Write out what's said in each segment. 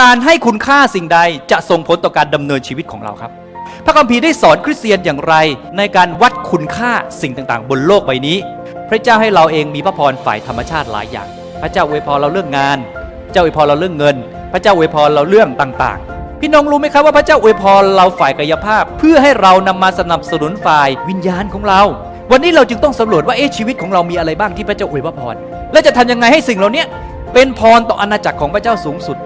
การให้คุณค่าสิ่งใดจะส่งผลต่อการดำเนินชีวิตของเราครับ พระคัมภีร์ได้สอนคริสเตียนอย่างไรในการวัดคุณค่าสิ่งต่างๆ บนโลกใบนี้ พระเจ้าให้เราเองมีพระพรฝ่ายธรรมชาติหลายอย่าง พระเจ้าอวยพรเราเรื่องงาน เจ้าอวยพรเราเรื่องเงิน พระเจ้าอวยพรเราเรื่องต่างๆ พี่น้องรู้ไหมครับว่าพระเจ้าอวยพรเราฝ่ายกายภาพ เพื่อให้เรานำมาสนับสนุนฝ่ายวิญญาณของเรา วันนี้เราจึงต้องสำรวจว่าเอ๊ะชีวิตของเรามีอะไรบ้างที่พระเจ้าอวยพรและจะทำยังไงให้สิ่งเหล่านี้เป็นพรต่ออาณาจักรของพระเจ้าสูงสุด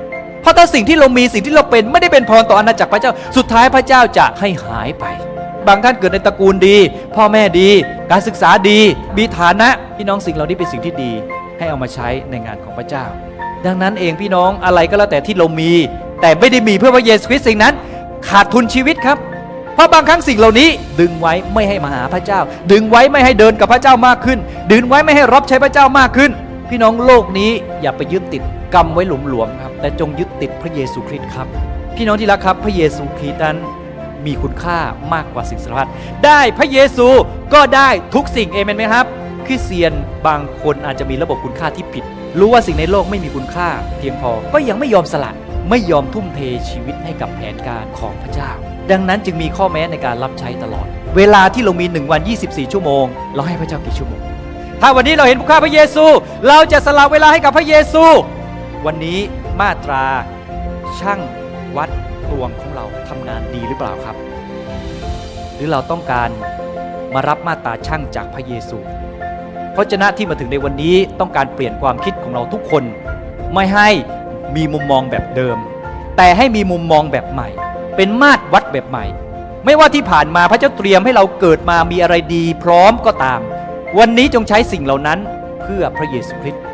ราะถ้าสิ่งที่เรามีสิ่งที่เราเป็นไม่ได้เป็นพรต่ออาณาจักรพระเจ้า สุดท้ายพระเจ้าจะให้หายไป บางท่านเกิดในตระกูลดี พ่อแม่ดี การศึกษาดี มีฐานะพี่น้องสิ่งเหล่านี้เป็นสิ่งที่ดี ให้เอามาใช้ในงานของพระเจ้า ดังนั้นเองพี่น้องอะไรก็แล้วแต่ที่เรามี แต่ไม่ได้มีเพื่อพระเยซูคริสต์สิ่งนั้น ขาดทุนชีวิตครับเพราะบางครั้งสิ่งเหล่านี้ดึงไว้ไม่ให้มาหาพระเจ้า ดึงไว้ไม่ให้เดินกับพระเจ้ามากขึ้น ดึงไว้ไม่ให้รับใช้พระเจ้ามากขึ้น พี่น้องโลกนี้อย่าไปยึดติดกรรมไว้หลวมครับ แต่จงยึดติดพระเยซูคริสต์ครับ พี่น้องที่รักครับ พระเยซูคริสต์นั้นมีคุณค่ามากกว่าสิ่งสารพัดได้พระเยซูก็ได้ทุกสิ่งเอเมนไหมครับคริสเตียนบางคนอาจจะมีระบบคุณค่าที่ผิด รู้ว่าสิ่งในโลกไม่มีคุณค่า เพียงพอก็ยังไม่ยอมสละไม่ยอมทุ่มเทชีวิตให้กับแผนการของพระเจ้า ดังนั้นจึงมีข้อแม้ในการรับใช้ตลอด เวลาที่เรามี1วัน 24 ชั่วโมง เราให้พระเจ้ากี่ชั่วโมง ถ้าวันนี้เราเห็นคุณค่าพระเยซู เราจะสละเวลาให้กับพระเยซู วันนี้ มาตรา ช่างวัดตวงของเราทำงานดีหรือเปล่าครับ หรือเราต้องการมารับมาตราช่างจากพระเยซูเพราะฉะนั้นที่มาถึงในวันนี้ต้องการเปลี่ยนความคิดของเราทุกคน ไม่ให้มีมุมมองแบบเดิม แต่ให้มีมุมมองแบบใหม่ เป็นมาตรวัดแบบใหม่ ไม่ว่าที่ผ่านมาพระเจ้าเตรียมให้เราเกิดมามีอะไรดี พร้อมก็ตาม วันนี้จงใช้สิ่งเหล่านั้นเพื่อพระเยซูคริสต์